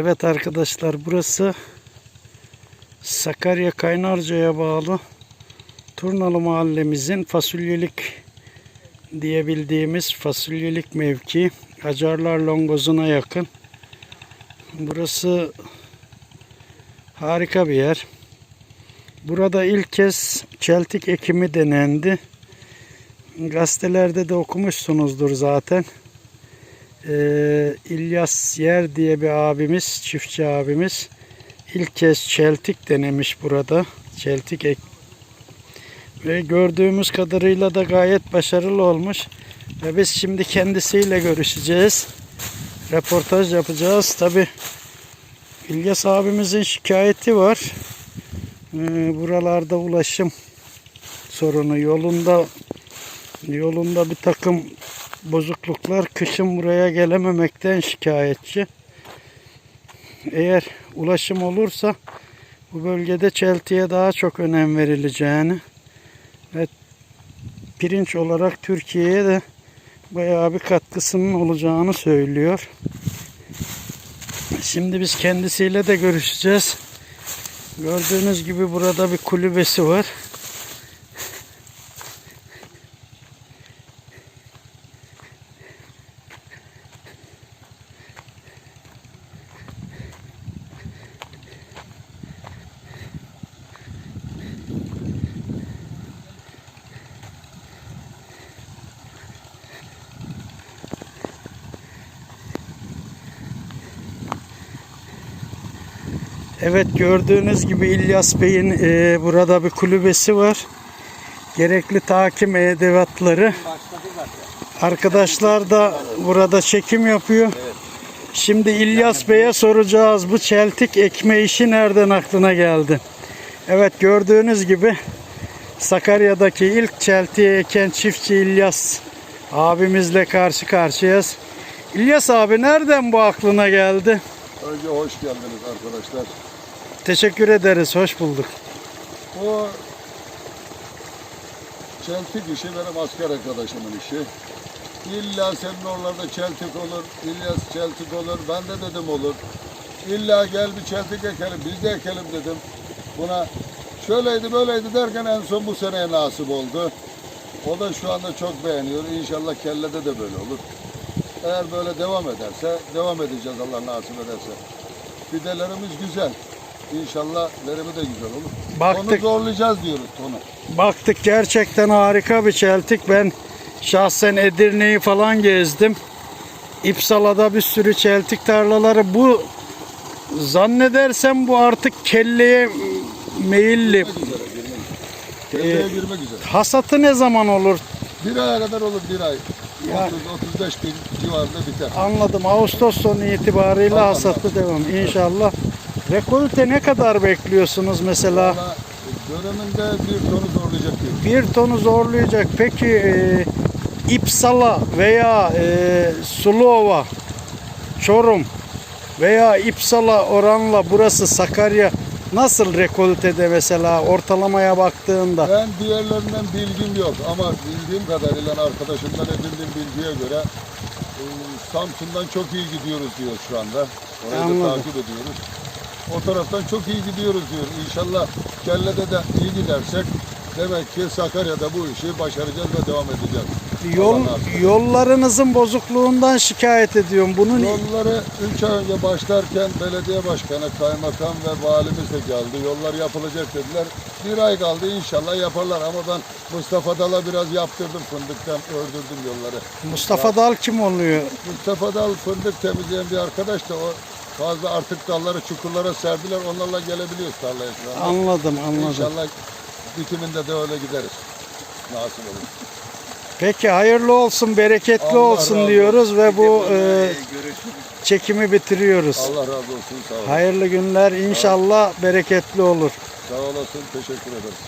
Evet arkadaşlar burası Sakarya Kaynarca'ya bağlı Turnalı mahallemizin fasulyelik diyebildiğimiz fasulyelik mevki. Acarlar Longoz'una yakın. Burası harika bir yer. Burada ilk kez çeltik ekimi denendi. Gazetelerde de okumuşsunuzdur zaten. Ee, İlyas Yer diye bir abimiz, çiftçi abimiz ilk kez çeltik denemiş burada. Çeltik ek ve gördüğümüz kadarıyla da gayet başarılı olmuş. Ve biz şimdi kendisiyle görüşeceğiz. Röportaj yapacağız. Tabi İlyas abimizin şikayeti var. Ee, buralarda ulaşım sorunu yolunda yolunda bir takım bozukluklar kışın buraya gelememekten şikayetçi. Eğer ulaşım olursa bu bölgede çeltiye daha çok önem verileceğini ve pirinç olarak Türkiye'ye de bayağı bir katkısının olacağını söylüyor. Şimdi biz kendisiyle de görüşeceğiz. Gördüğünüz gibi burada bir kulübesi var. Evet gördüğünüz gibi İlyas Bey'in e, burada bir kulübesi var. Gerekli takim edevatları. Arkadaşlar da burada çekim yapıyor. Şimdi İlyas Bey'e soracağız bu çeltik ekme işi nereden aklına geldi? Evet gördüğünüz gibi Sakarya'daki ilk çeltiği eken çiftçi İlyas abimizle karşı karşıyayız. İlyas abi nereden bu aklına geldi? Önce hoş geldiniz arkadaşlar. Teşekkür ederiz. Hoş bulduk. Bu çeltik işi benim asker arkadaşımın işi. İlla senin oralarda çeltik olur, İlyas çeltik olur, ben de dedim olur. İlla gel bir çeltik ekelim, biz de ekelim dedim. Buna şöyleydi böyleydi derken en son bu seneye nasip oldu. O da şu anda çok beğeniyor. İnşallah kellede de böyle olur. Eğer böyle devam ederse, devam edeceğiz Allah nasip ederse. Fidelerimiz güzel. İnşallah verimi de güzel olur. Baktık. Onu zorlayacağız diyoruz tonu. Baktık gerçekten harika bir çeltik. Ben şahsen Edirne'yi falan gezdim. İpsala'da bir sürü çeltik tarlaları. Bu zannedersem bu artık kelleye meyilli. Girmek üzere, girmek üzere. Kendine girmek üzere. Hasatı ne zaman olur? Bir aya kadar olur bir ay. Ya- 30-35 gün civarında biter. Anladım. Ağustos sonu itibariyle hasatı devam. İnşallah. Rekolte ne kadar bekliyorsunuz mesela? Valla döneminde bir tonu zorlayacak diyor. Bir tonu zorlayacak. Peki e, İpsala veya e, Sulova, Çorum veya İpsala oranla burası Sakarya nasıl rekoltede mesela ortalamaya baktığında? Ben diğerlerinden bilgim yok ama bildiğim kadarıyla arkadaşımdan edindiğim bilgiye göre e, Samsun'dan çok iyi gidiyoruz diyor şu anda. Orayı Anladım. da takip ediyoruz. O taraftan çok iyi gidiyoruz diyor. İnşallah kellede de iyi gidersek demek ki Sakarya'da bu işi başaracağız ve devam edeceğiz. Yol yollarınızın bozukluğundan şikayet ediyorum. Bunun Yolları 3 ay önce başlarken belediye başkanı, kaymakam ve valimiz de geldi. Yollar yapılacak dediler. Bir ay kaldı inşallah yaparlar ama ben Mustafa Dal'a biraz yaptırdım fındıktan ördürdüm yolları. Mustafa Dal kim oluyor? Mustafa Dal fındık temizleyen bir arkadaş da o fazla artık dalları çukurlara serdiler. Onlarla gelebiliyoruz tarlaya şu anda. Anladım, anladım. İnşallah dikiminde de öyle gideriz. Nasip olur. Peki hayırlı olsun, bereketli Allah olsun razı diyoruz ve bu e, çekimi bitiriyoruz. Allah razı olsun. Sağ olun. Hayırlı günler inşallah bereketli olur. Sağ olasın. Teşekkür ederiz.